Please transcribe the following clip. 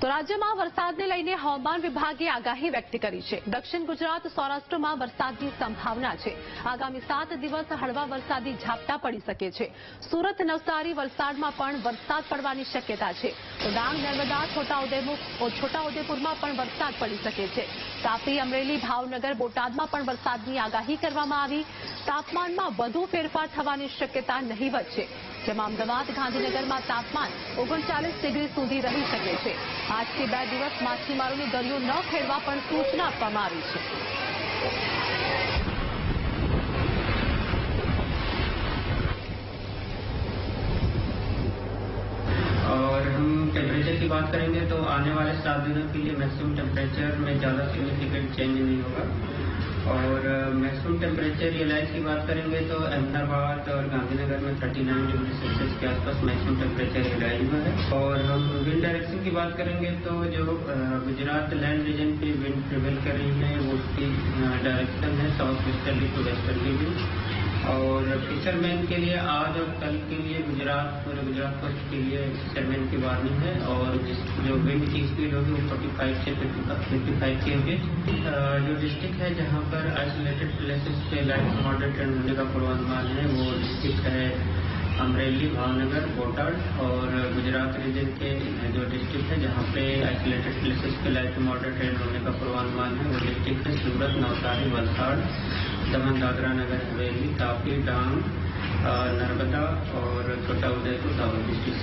તો રાજ્યમાં વરસાદને લઈને હવામાન વિભાગે આગાહી વ્યક્ત કરી છે. દક્ષિણ ગુજરાત, સૌરાષ્ટ્રમાં વરસાદની સંભાવના છે. આગામી સાત દિવસ હળવા વરસાદી ઝાપટા પડી શકે છે. સુરત, નવસારી વલસાડમાં પણ વરસાદ પડવાની શક્યતા છે. તો ડાંગ, નર્મદા, છોટાઉદેપુર છોટાઉદેપુરમાં પણ વરસાદ પડી શકે છે. તાપી, અમરેલી, ભાવનગર, બોટાદમાં પણ વરસાદની આગાહી કરવામાં આવી. તાપમાનમાં વધુ ફેરફાર થવાની શક્યતા નહીવત છે જેમાં અમદાવાદ ગાંધીનગરમાં તાપમાન ઓગણચાલીસ ડિગ્રી સુધી રહી શકે છે આજથી બે દિવસ માછીમારોને દરિયો ન ખેડવા પણ સૂચના આપવામાં આવી છે और हम टेम्परेचर की बात करेंगे तो आने वाले सात दिनों के लिए मैक्सिमम टेम्परेचर में ज़्यादा सिग्निफिकेंट चेंज नहीं होगा और मैक्सिमम टेम्परेचर रियलाइज़ की बात करेंगे तो अहमदाबाद और गांधीनगर में 39 डिग्री सेल्सियस के आसपास मैक्सिमम टेम्परेचर रियलाइज़ हुआ है। और हम विंड डायरेक्शन की बात करेंगे तो जो गुजरात लैंड रीजन पे विंड ट्रेवल कर रही है, वो उसकी डायरेक्शन है south westerly to westerly wind और फिशरमैन के लिए आज और कल के लिए गुजरात, पूरे गुजरात कोस्ट के लिए फिशरमैन की वार्निंग है और जिस की स्पीड होगी वो 45 से 55 की होगी जो डिस्ट्रिक्ट है जहाँ पर आइसोलेटेड प्लेसेस पे लाइट मॉडरेट ट्रेंड होने का पूर्वानुमान है, वो डिस्ट्रिक्ट है अमरेली, भावनगर, बोटाड और गुजरात रीजन के जो डिस्ट्रिक्ट है जहाँ पे आइसोलेटेड प्लेसेस पे लाइट टू मॉडरेट रेन होने का पूर्वानुमान है। वो डिस्ट्रिक्ट है सूरत, नवसारी, वलसाड़ दमन दादरा नगर, हवेली, तापी, डांग नर्मदा और छोटा उदयपुर दाहोद डिस्ट्रिक्ट